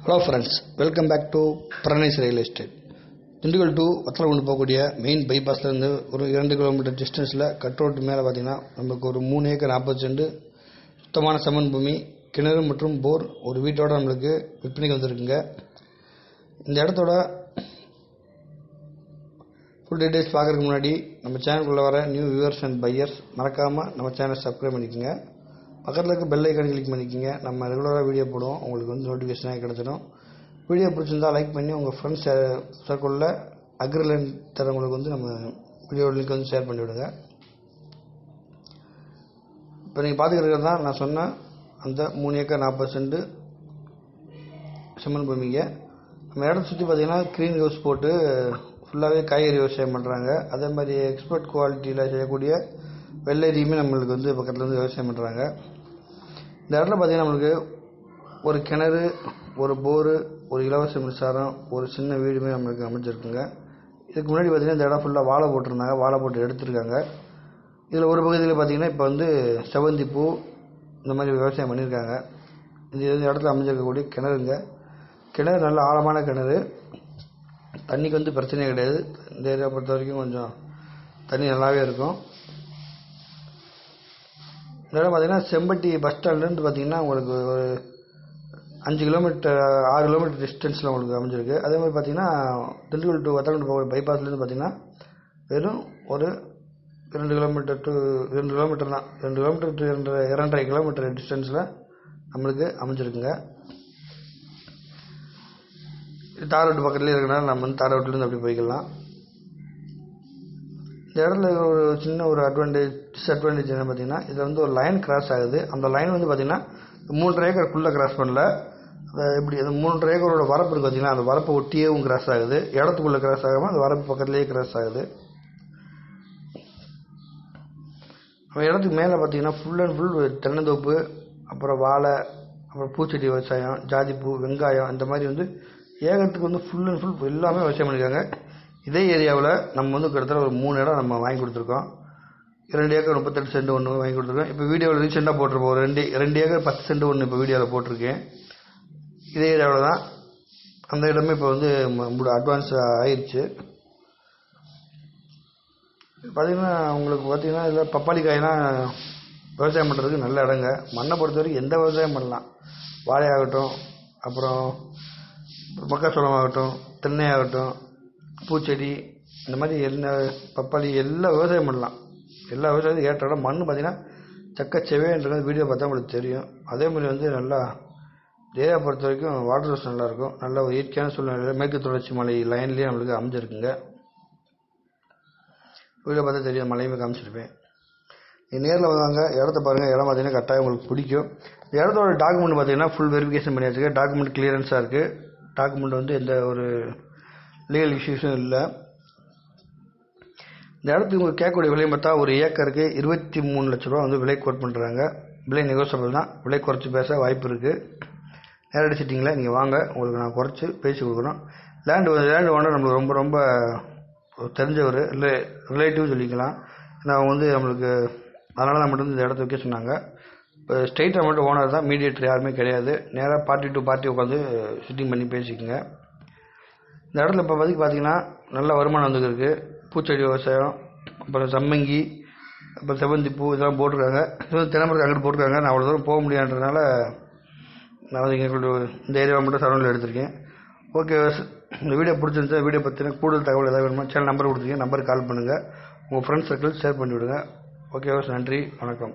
Hello friends welcome back to Pranesh real estate Dindigul to Vathalagundu போகக்கூடிய main பைபாஸ்லேருந்து ஒரு இரண்டு kilometre டிஸ்டன்ஸில் cut road மேலே பார்த்தீங்கன்னா நமக்கு ஒரு மூணு ஏக்கர் நாற்பது செண்டு சுத்தமான சமன் பூமி கிணறு மற்றும் போர் ஒரு வீட்டோட நம்மளுக்கு விற்பனைக்கு வந்திருக்குங்க. இந்த இடத்தோட ஃபுல் டீட்டெயில்ஸ் பார்க்குறதுக்கு முன்னாடி நம்ம சேனலுக்குள்ளே வர நியூ வியூவர்ஸ் அண்ட் பையர்ஸ் மறக்காமல் நம்ம சேனல் சப்ஸ்கிரைப் பண்ணிக்கோங்க. பக்கத்தில் இருக்க பெல் ஐக்கான் கிளிக் பண்ணிக்கோங்க. நம்ம ரெகுலராக வீடியோ போடுவோம். உங்களுக்கு வந்து நோட்டிஃபிகேஷனாக கிடச்சிடும். வீடியோ பிடிச்சிருந்தா லைக் பண்ணி உங்கள் ஃப்ரெண்ட்ஸ் சர்க்கிளில் uh, அக்ரிலேண்ட் தரவங்களுக்கு வந்து நம்ம வீடியோ லிங்க் வந்து ஷேர் பண்ணிவிடுங்க இப்போ நீங்கள் பார்த்துக்கிறது தான் நான் சொன்ன அந்த மூணு ஏக்கர் நாற்பது சென்ட் செம்மன் பூமிங்க. நம்ம இடத்த சுற்றி பார்த்தீங்கன்னா க்ரீன் ஹவுஸ் போட்டு ஃபுல்லாகவே காய்கறி விவசாயம் பண்ணுறாங்க அதே மாதிரி எக்ஸ்பர்ட் குவாலிட்டியில் செய்யக்கூடிய வெள்ளரியுமே நம்மளுக்கு வந்து பக்கத்தில் வந்து விவசாயம் பண்ணுறாங்க இந்த இடத்துல பார்த்திங்கன்னா நம்மளுக்கு ஒரு கிணறு ஒரு போரு ஒரு இலவச மின்சாரம் ஒரு சின்ன வீடுமே நம்மளுக்கு அமைஞ்சிருக்குங்க. இதுக்கு முன்னாடி பார்த்திங்கன்னா இந்த இடம் ஃபுல்லாக வாழை போட்டிருந்தாங்க. வாழை போட்டு எடுத்திருக்காங்க. இதில் ஒரு பகுதியில் பார்த்தீங்கன்னா இப்போ வந்து செவந்தி பூ இந்த மாதிரி விவசாயம் பண்ணியிருக்காங்க இந்த இடத்துல அமைஞ்சிருக்கக்கூடிய கிணறுங்க. கிணறு நல்ல ஆழமான கிணறு. தண்ணிக்கு வந்து பிரச்சனையே கிடையாது. இந்த ஏரியா பொறுத்த வரைக்கும் கொஞ்சம் தண்ணி நல்லாவே இருக்கும். இந்த இடம் பார்த்தீங்கன்னா செம்பட்டி பஸ் ஸ்டாண்ட்லேருந்து பார்த்தீங்கன்னா உங்களுக்கு ஒரு அஞ்சு கிலோமீட்டர் ஆறு கிலோமீட்டர் டிஸ்டன்ஸில் உங்களுக்கு அமைஞ்சிருக்கு. அதே மாதிரி பார்த்தீங்கன்னா திண்டுக்கல் டு வத்தலகுண்டு போகிற பைபாஸ்லேருந்து பார்த்தீங்கன்னா வெறும் ஒரு இரண்டு கிலோமீட்டர் டு ரெண்டு கிலோமீட்டர் தான். ரெண்டு கிலோமீட்டர் டு இரண்டு இரண்டரை கிலோமீட்டர் டிஸ்டன்ஸில் நம்மளுக்கு அமைஞ்சிருக்குங்க. தார் ரோட்டு பக்கத்துலேயே இருக்கனால நம்ம வந்து தார் ரோட்லேருந்து அப்படி போய்க்கலாம். இந்த இடத்துல ஒரு சின்ன ஒரு அட்வான்டேஜ் டிஸ்அட்வான்டேஜ் என்ன பார்த்தீங்கன்னா இதில் வந்து ஒரு லைன் கிராஸ் ஆகுது. அந்த லைன் வந்து பார்த்தீங்கன்னா மூன்றரை ஏக்கருக்குள்ளே கிராஸ் பண்ணல. அது எப்படி அந்த மூன்றரை ஏக்கரோட வரப்பு இருக்குது பார்த்தீங்கன்னா அந்த வரப்பை ஒட்டியேவும் கிராஸ் ஆகுது. இடத்துக்குள்ளே கிராஸ் ஆகாமல் அந்த வரப்பு பக்கத்துலேயே கிராஸ் ஆகுது. நம்ம இடத்துக்கு மேலே பார்த்தீங்கன்னா ஃபுல் அண்ட் ஃபுல் தென்னந்தோப்பு அப்புறம் வாழை அப்புறம் பூச்செடி விவசாயம் ஜாதிப்பூ வெங்காயம் இந்த மாதிரி வந்து ஏகத்துக்கு வந்து ஃபுல் அண்ட் ஃபுல் எல்லாமே விவசாயம் பண்ணியிருக்காங்க இதே ஏரியாவில் நம்ம வந்து கிட்டத்தட்ட ஒரு மூணு இடம் நம்ம வாங்கி கொடுத்துருக்கோம். ரெண்டு ஏக்கர் முப்பத்தெட்டு சென்ட் ஒன்று வாங்கி கொடுத்துருக்கோம். இப்போ வீடியோவில் ரீசெண்டாக போட்டிருப்போம். ரெண்டு ரெண்டு ஏக்கர் பத்து சென்ட் ஒன்று இப்போ வீடியோவில் போட்டிருக்கேன். இதே ஏரியாவில் தான் அந்த இடமே இப்போ வந்து அட்வான்ஸ் ஆயிடுச்சு பார்த்தீங்கன்னா உங்களுக்கு பார்த்தீங்கன்னா இதில் பப்பாளி காயெல்லாம் விவசாயம் பண்ணுறதுக்கு நல்ல இடங்க. மண்ணை பொறுத்த வரைக்கும் எந்த விவசாயம் பண்ணலாம். வாழையாகட்டும் அப்புறம் மக்காச்சோளம் ஆகட்டும் தென்னை ஆகட்டும் பூச்செடி இந்த மாதிரி என்ன பப்பாளி எல்லா விவசாயம் பண்ணலாம். எல்லா விவசாயத்தையும் ஏற்ற இடம் மண் பார்த்தீங்கன்னா சக்கச்செவேன்றது வீடியோ பார்த்தா உங்களுக்கு தெரியும். அதே மாதிரி வந்து நல்லா ஏரியா பொறுத்த வரைக்கும் வாட்டர் சோர்ஸ் நல்லாயிருக்கும். நல்ல ஒரு இயற்கையான சூழ்நிலையில் மேற்கு தொடர்ச்சி மலை லைன்லேயே நம்மளுக்கு அமைஞ்சிருக்குங்க. வீடியோ பார்த்தா தெரியும் மலையுமே காமிச்சிருப்பேன். நீங்கள் நேரில் வாங்க இடத்த பாருங்கள் இடம் பார்த்தீங்கன்னா கரெக்டாக உங்களுக்கு பிடிக்கும். இடத்தோட டாக்குமெண்ட் பார்த்தீங்கன்னா ஃபுல் வெரிஃபிகேஷன் பண்ணி டாக்குமெண்ட் கிளியரன்ஸாக இருக்குது டாக்குமெண்ட் வந்து எந்த ஒரு லீகல் இஷ்யூஸும் இல்லை. இந்த இடத்துக்கு இவங்க கேட்கக்கூடிய விலை பார்த்தா ஒரு ஏக்கருக்கு இருபத்தி மூணு லட்ச ரூபா வந்து விலை கோட் பண்ணுறாங்க விலை நெகோசியபிள் தான். விலை குறைச்சி பேச வாய்ப்பு இருக்குது நேரடி சிட்டிங்கில் நீங்கள் வாங்க. உங்களுக்கு நான் குறைச்சி பேசி கொடுக்குறோம். லேண்டு லேண்டு ஓனர் நம்மளுக்கு ரொம்ப ரொம்ப தெரிஞ்சவர். இல்லை ரிலேட்டிவ் சொல்லிக்கலாம். ஏன்னா அவங்க வந்து நம்மளுக்கு அதனால தான் மட்டும் இந்த இடத்த வைக்க சொன்னாங்க. இப்போ ஸ்ட்ரெயிட்டாக மட்டும் ஓனர் தான் மீடியேட்டர் யாருமே கிடையாது. நேராக பார்ட்டி டு பார்ட்டி உட்காந்து சிட்டிங் பண்ணி பேசிக்கோங்க. இந்த இடத்துல இப்போ பற்றி பார்த்தீங்கன்னா நல்ல வருமானம் வந்துருக்கு. பூச்செடி விவசாயம் அப்புறம் சம்மங்கி அப்புறம் செவ்வந்தி பூ இதெல்லாம் போட்டிருக்காங்க. இது வந்து தினமரத்துக்கு அங்கிட்டு போட்டிருக்காங்க. நான் அவ்வளோ தூரம் போக முடியாதுன்றதுனால நான் வந்து எங்களுக்கு இந்த ஏரியாவை மட்டும் சரௌண்டில் எடுத்திருக்கேன். ஓகே இந்த வீடியோ பிடிச்சிருந்தா வீடியோ பற்றின கூடுதல் தகவல் ஏதாவது வேணுமா சேனல் நம்பர் கொடுத்துருக்கேன். நம்பருக்கு கால் பண்ணுங்கள் உங்கள் ஃப்ரெண்ட்ஸ் சர்க்கிள் ஷேர் பண்ணிவிடுங்க. ஓகே நன்றி வணக்கம்.